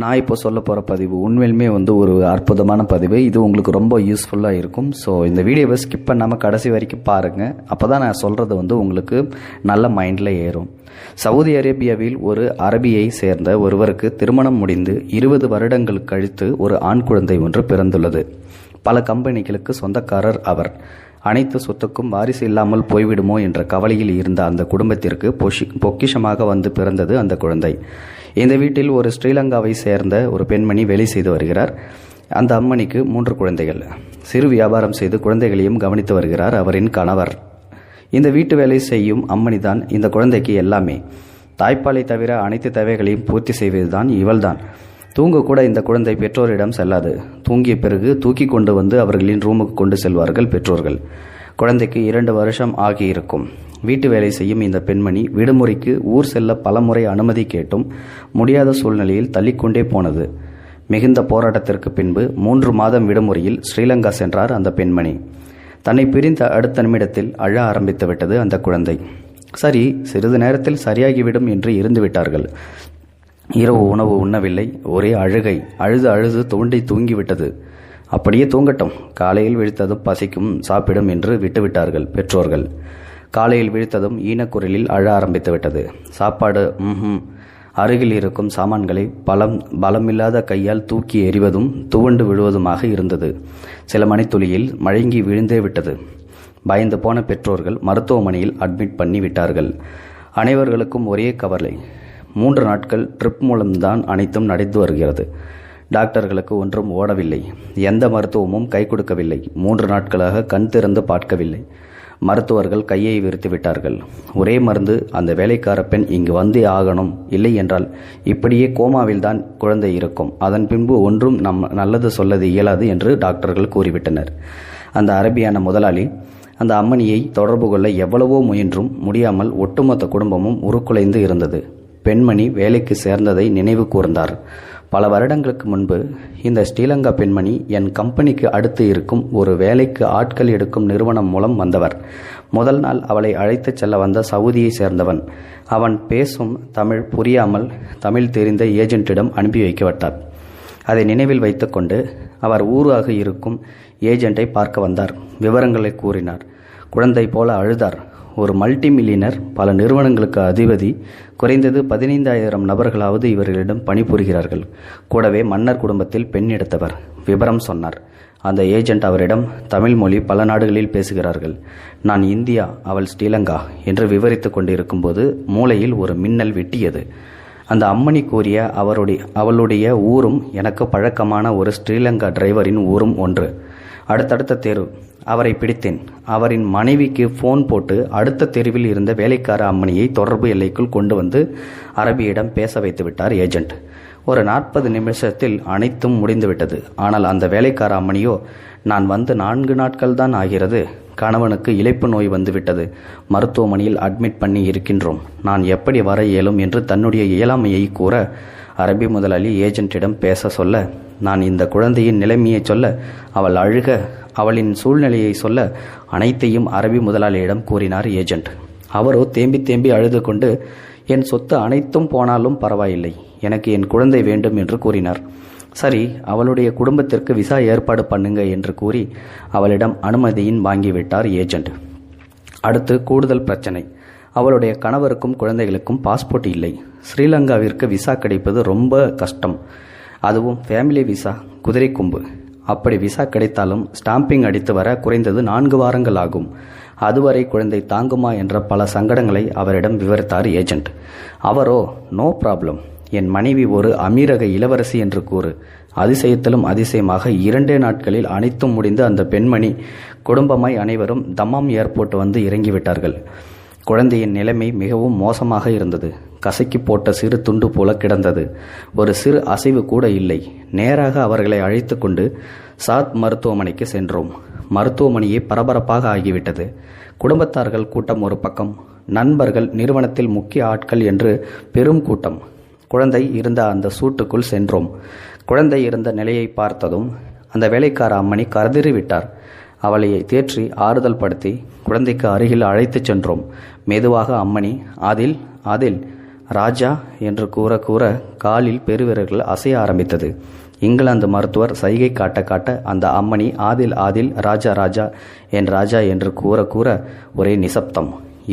நான் இப்போ சொல்ல போகிற பதிவு உண்மையிலுமே வந்து ஒரு அற்புதமான பதிவு. இது உங்களுக்கு ரொம்ப யூஸ்ஃபுல்லாக இருக்கும். ஸோ இந்த வீடியோவை ஸ்கிப் பண்ணாமல் கடைசி வரைக்கும் பாருங்கள் அப்போ தான் நான் சொல்கிறது வந்து உங்களுக்கு நல்ல மைண்டில் ஏறும். சவுதி அரேபியாவில் ஒரு அரபியை சேர்ந்த ஒருவருக்கு திருமணம் முடிந்து இருபது வருடங்கள் கழித்து ஒரு ஆண் குழந்தை ஒன்று பிறந்துள்ளது. பல கம்பெனிகளுக்கு சொந்தக்காரர் அவர். அனைத்து சொத்துக்கும் வாரிசு இல்லாமல் போய்விடுமோ என்ற கவலையில் இருந்த அந்த குடும்பத்திற்கு பொஷி பொக்கிஷமாக வந்து பிறந்தது அந்த குழந்தை. இந்த வீட்டில் ஒரு ஸ்ரீலங்காவை சேர்ந்த ஒரு பெண்மணி வேலை செய்து வருகிறார். அந்த அம்மணிக்கு மூன்று குழந்தைகள். சிறு வியாபாரம் செய்து குழந்தைகளையும் கவனித்து வருகிறார் அவரின் கணவர். இந்த வீட்டு வேலை செய்யும் அம்மணிதான் இந்த குழந்தைக்கு எல்லாமே. தாய்ப்பாலை தவிர அனைத்து தேவைகளையும் பூர்த்தி செய்வதுதான் இவள்தான். தூங்க கூட இந்த குழந்தை பெற்றோரிடம் செல்லாது. தூங்கிய பிறகு தூக்கி கொண்டு வந்து அவர்களின் ரூமுக்கு கொண்டு செல்வார்கள் பெற்றோர்கள். குழந்தைக்கு இரண்டு வருஷம் ஆகியிருக்கும். வீட்டு வேலை செய்யும் இந்த பெண்மணி விடுமுறைக்கு ஊர் செல்ல பலமுறை அனுமதி கேட்டும் முடியாத சூழ்நிலையில் தள்ளிக்கொண்டே போனது. மிகுந்த போராட்டத்திற்கு பின்பு மூன்று மாதம் விடுமுறையில் ஸ்ரீலங்கா சென்றார் அந்த பெண்மணி. தன்னை பிரிந்த அடுத்த நிமிடத்தில் அழ ஆரம்பித்து விட்டது அந்த குழந்தை. சரி சிறிது நேரத்தில் சரியாகிவிடும் என்று இருந்துவிட்டார்கள் இரவு உணவு உண்ணவில்லை ஒரே அழுகை அழுது அழுது தோண்டி தூங்கிவிட்டது. அப்படியே தூங்கட்டும் காலையில் விழித்ததும் பசிக்கும் சாப்பிடும் என்று விட்டுவிட்டார்கள் பெற்றோர்கள். காலையில் விழித்ததும் ஈனக்குரலில் அழ ஆரம்பித்து விட்டது சாப்பாடு ம் அருகில் இருக்கும் சாமான்களை பலம் பலமில்லாத கையால் தூக்கி எறிவதும் துவண்டு விழுவதுமாக இருந்தது. சில மணித்துளியில் மழங்கி விழுந்தே விட்டது. பயந்து போன பெற்றோர்கள் மருத்துவமனையில் அட்மிட் பண்ணி விட்டார்கள். அனைவர்களுக்கும் ஒரே கவலை. மூன்று நாட்கள் ட்ரிப் மூலம்தான் அனைத்தும் நடந்து வருகிறது. டாக்டர்களுக்கு ஒன்றும் ஓடவில்லை. எந்த மருத்துவமும் கை கொடுக்கவில்லை. மூன்று நாட்களாக கண் திறந்து பார்க்கவில்லை. மருத்துவர்கள் கையை விரித்து விட்டார்கள். ஒரே மருந்து அந்த வேலைக்கார பெண் இங்கு வந்தே ஆகணும் இல்லை என்றால் இப்படியே கோமாவில் தான் குழந்தை இருக்கும். அதன் பின்பு ஒன்றும் நம் நல்லது சொல்லது இயலாது என்று டாக்டர்கள் கூறிவிட்டனர். அந்த அரபியான முதலாளி அந்த அம்மணியை தொடர்பு கொள்ள எவ்வளவோ முயன்றும் முடியாமல் ஒட்டுமொத்த குடும்பமும் உருக்குலைந்து இருந்தது. பெண்மணி வேலைக்கு சேர்ந்ததை நினைவு கூர்ந்தார். பல வருடங்களுக்கு முன்பு இந்த ஸ்ரீலங்கா பெண்மணி என் கம்பெனிக்கு அடுத்து இருக்கும் ஒரு வேலைக்கு ஆட்கள் எடுக்கும் நிறுவனம் மூலம் வந்தவர். முதல் நாள் அவளை அழைத்துச் செல்ல வந்த சவுதியை சேர்ந்தவன். அவன் பேசும் தமிழ் புரியாமல் தமிழ் தெரிந்த ஏஜென்ட்டிடம் அனுப்பி வைக்கப்பட்டார் அதை நினைவில் வைத்துக்கொண்டு அவர் ஊராக இருக்கும் ஏஜென்ட்டை பார்க்க வந்தார். விவரங்களை கூறினார். குழந்தை போல அழுதார். ஒரு மல்டி மில்லியனர் பல நிறுவனங்களுக்கு அதிபதி குறைந்தது பதினைந்தாயிரம் நபர்களாவது இவர்களிடம் பணிபுரிகிறார்கள். கூடவே மன்னர் குடும்பத்தில் பெண் எடுத்தவர் விபரம் சொன்னார். அந்த ஏஜென்ட் அவரிடம் தமிழ் மொழி பல நாடுகளில் பேசுகிறார்கள். நான் இந்தியா அவள் ஸ்ரீலங்கா என்று விவரித்து கொண்டிருக்கும்போது மூளையில் ஒரு மின்னல் வெட்டியது. அந்த அம்மணி கூறிய அவருடைய அவளுடைய ஊரும் எனக்கு பழக்கமான ஒரு ஸ்ரீலங்கா டிரைவரின் ஊரும் ஒன்று. அடுத்தடுத்த தேர்வு அவரை பிடித்தேன். அவரின் மனைவிக்கு ஃபோன் போட்டு அடுத்த தெருவில் இருந்த வேலைக்கார அம்மணியை தொடர்பு எல்லைக்குள் கொண்டு வந்து அரபியிடம் பேச வைத்து விட்டார் ஏஜென்ட் ஒரு நாற்பது நிமிஷத்தில் அனைத்தும் முடிந்துவிட்டது ஆனால் அந்த வேலைக்கார அம்மணியோ நான் வந்து நான்கு நாட்கள் தான் ஆகிறது. கணவனுக்கு இழைப்பு நோய் வந்துவிட்டது மருத்துவமனையில் அட்மிட் பண்ணி இருக்கின்றோம். நான் எப்படி வர இயலும்? என்று தன்னுடைய இயலாமையை கூற அரபி முதலாளி ஏஜென்ட்டிடம் பேச சொல்ல நான் இந்த குழந்தையின் நிலைமையை சொல்ல அவள் அழுக அவளின் சூழ்நிலையை சொல்ல அனைத்தையும் அரபி முதலாளியிடம் கூறினார் ஏஜென்ட். அவரோ தேம்பி தேம்பி அழுது கொண்டு என் சொத்து அனைத்தும் போனாலும் பரவாயில்லை. எனக்கு என் குழந்தை வேண்டும் என்று கூறினார். சரி அவளுடைய குடும்பத்திற்கு விசா ஏற்பாடு பண்ணுங்க என்று கூறி அவளிடம் அனுமதியின் வாங்கிவிட்டார் ஏஜென்ட். அடுத்து கூடுதல் பிரச்சனை. அவளுடைய கணவருக்கும் குழந்தைகளுக்கும் பாஸ்போர்ட் இல்லை. ஸ்ரீலங்காவிற்கு விசா கிடைப்பது ரொம்ப கஷ்டம். அதுவும் ஃபேமிலி விசா குதிரை கொம்பு. அப்படி விசா கிடைத்தாலும் ஸ்டாம்பிங் அடித்து வர குறைந்தது நான்கு வாரங்கள் ஆகும். அதுவரை குழந்தை தாங்குமா என்ற பல சங்கடங்களை அவரிடம் விவரித்தார் ஏஜென்ட். அவரோ நோ ப்ராப்ளம். என் மனைவி ஒரு அமீரக இளவரசி என்று கூறு. அதிசயத்திலும் அதிசயமாக இரண்டே நாட்களில் அனைத்தும் முடிந்து அந்த பெண்மணி குடும்பமாய் அனைவரும் தம்மாம் ஏர்போர்ட் வந்து இறங்கிவிட்டார்கள். குழந்தையின் நிலைமை மிகவும் மோசமாக இருந்தது. கசக்கி போட்ட சிறு துண்டு போல கிடந்தது. ஒரு சிறு அசைவு கூட இல்லை. நேராக அவர்களை அழைத்து கொண்டு சாத் மருத்துவமனைக்கு சென்றோம். மருத்துவமனையே பரபரப்பாக ஆகிவிட்டது. குடும்பத்தார்கள் கூட்டம் ஒரு பக்கம். நண்பர்கள் நிறுவனத்தில் முக்கிய ஆட்கள் என்று பெரும் கூட்டம். குழந்தை இருந்த அந்த சூட்டுக்குள் சென்றோம். குழந்தை இருந்த நிலையை பார்த்ததும் அந்த வேலைக்கார அம்மணி கருதிறி விட்டார் தேற்றி ஆறுதல் படுத்தி குழந்தைக்கு அருகில் அழைத்துச் சென்றோம். மெதுவாக அம்மணி அதில் அதில் ராஜா என்று கூற கூற காலில் பெருவிரல்கள் அசைய ஆரம்பித்தது. இங்கிலாந்து மருத்துவர் சைகை காட்ட காட்ட அந்த அம்மணி ஆதில் ஆதில் ராஜா ராஜா என் ராஜா என்று கூற கூற ஒரே நிசப்தம்.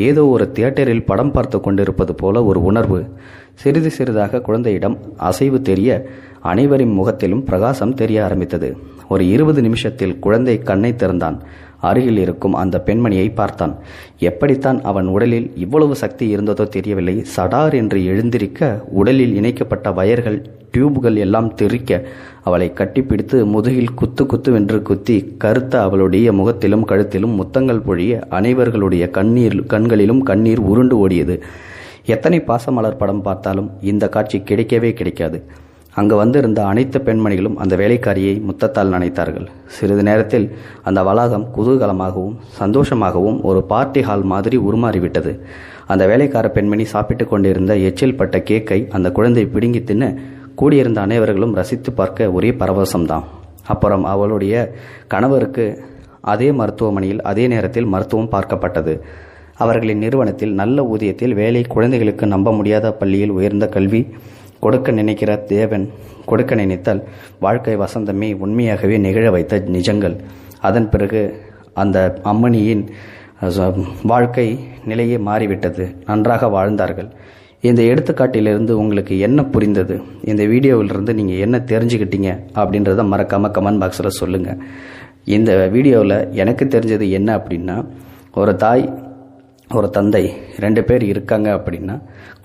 ஏதோ ஒரு தியேட்டரில் படம் பார்த்து கொண்டிருப்பது போல ஒரு உணர்வு. சிறிது சிறிதாக குழந்தையிடம் அசைவு தெரிய அனைவரின் முகத்திலும் பிரகாசம் தெரிய ஆரம்பித்தது. ஒரு இருபது நிமிஷத்தில் குழந்தை கண்ணை திறந்தான். அருகில் இருக்கும் அந்த பெண்மணியை பார்த்தான். எப்படித்தான் அவன் உடலில் இவ்வளவு சக்தி இருந்ததோ தெரியவில்லை. சடார் என்று எழுந்திருக்க உடலில் இணைக்கப்பட்ட வயர்கள் டியூப்கள் எல்லாம் தெறிக்க அவளை கட்டிப்பிடித்து முதுகில் குத்து குத்துவென்று குத்தி கருத்த அவளுடைய முகத்திலும் கழுத்திலும் முத்தங்கள் பொழிய அனைவர்களுடைய கண்ணீர் கண்களிலும் கண்ணீர் உருண்டு ஓடியது. எத்தனை பாசமலர் படம் பார்த்தாலும் இந்த காட்சி கிடைக்கவே கிடைக்காது. அங்கு வந்திருந்த அனைத்து பெண்மணிகளும் அந்த வேலைக்காரியை முத்தத்தால் நினைத்தார்கள். சிறிது நேரத்தில் அந்த வளாகம் குதூகலமாகவும் சந்தோஷமாகவும் ஒரு பார்ட்டி ஹால் மாதிரி உருமாறிவிட்டது. அந்த வேலைக்கார பெண்மணி சாப்பிட்டு கொண்டிருந்த எச்சில் பட்ட கேக்கை அந்த குழந்தை பிடுங்கி தின்னு கூடியிருந்த அனைவர்களும் ரசித்து பார்க்க ஒரே பரவசம்தான். அப்புறம் அவளுடைய கணவருக்கு அதே மருத்துவமனையில் அதே நேரத்தில் மருத்துவம் பார்க்கப்பட்டது. அவர்களின் நிறுவனத்தில் நல்ல ஊதியத்தில் வேலை குழந்தைகளுக்கு நம்ப முடியாத பள்ளியில் உயர்ந்த கல்வி கொடுக்க நினைக்கிற தேவன் கொடுக்க நினைத்தால் வாழ்க்கை வசந்தமே உண்மையாகவே நிகழ வைத்த நிஜங்கள். அதன் பிறகு அந்த அம்மணியின் வாழ்க்கை நிலையே மாறிவிட்டது. நன்றாக வாழ்ந்தார்கள். இந்த எடுத்துக்காட்டிலிருந்து உங்களுக்கு என்ன புரிந்தது? இந்த வீடியோவிலிருந்து நீங்கள் என்ன தெரிஞ்சுக்கிட்டீங்க அப்படின்றத மறக்காமல் கமெண்ட் பாக்ஸில் சொல்லுங்கள் இந்த வீடியோவில் எனக்கு தெரிஞ்சது என்ன அப்படின்னா ஒரு தாய் ஒரு தந்தை ரெண்டு பேர் இருக்காங்க அப்படின்னா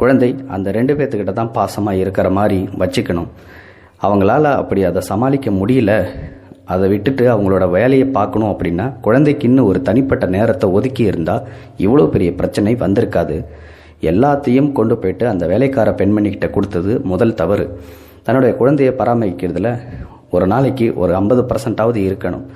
குழந்தை அந்த ரெண்டு பேர்த்துக்கிட்ட தான் பாசமாக இருக்கிற மாதிரி வச்சுக்கணும். அவங்களால அப்படி அதை சமாளிக்க முடியல. அதை விட்டுட்டு அவங்களோட வேலையை பார்க்கணும் அப்படின்னா குழந்தைக்குன்னு ஒரு தனிப்பட்ட நேரத்தை ஒதுக்கி இருந்தால் இவ்வளோ பெரிய பிரச்சனை வந்திருக்காது. எல்லாத்தையும் கொண்டு போயிட்டு அந்த வேலைக்கார பெண்மணிக்கிட்ட கொடுத்தது முதல் தவறு. தன்னுடைய குழந்தையை பராமரிக்கிறதுல ஒரு நாளைக்கு ஒரு ஐம்பது பர்சன்டாவது இருக்கணும்.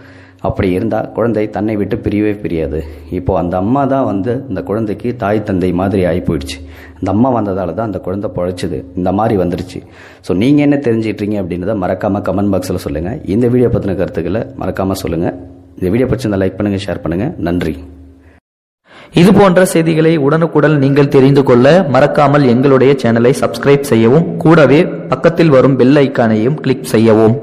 அப்படி இருந்தால் குழந்தை தன்னை விட்டு பிரியவே பிரியாது. இப்போது அந்த அம்மா தான் வந்து இந்த குழந்தைக்கு தாய் தந்தை மாதிரி ஆகி போயிடுச்சு. இந்த அம்மா வந்ததால் தான் அந்த குழந்தை பழைச்சிது. இந்த மாதிரி வந்துருச்சு. ஸோ நீங்கள் என்ன தெரிஞ்சிட்றீங்க அப்படின்றத மறக்காமல் கமெண்ட் பாக்ஸில் சொல்லுங்கள் இந்த வீடியோ பற்றின கருத்துக்களை மறக்காமல் சொல்லுங்கள் இந்த வீடியோ பிடிச்சிருந்தா லைக் பண்ணுங்கள் ஷேர் பண்ணுங்கள் நன்றி. இது போன்ற செய்திகளை உடனுக்குடன் நீங்கள் தெரிந்து கொள்ள மறக்காமல் எங்களுடைய சேனலை சப்ஸ்கிரைப் செய்யவும் கூடவே பக்கத்தில் வரும் பெல் ஐக்கானையும் கிளிக் செய்யவும்.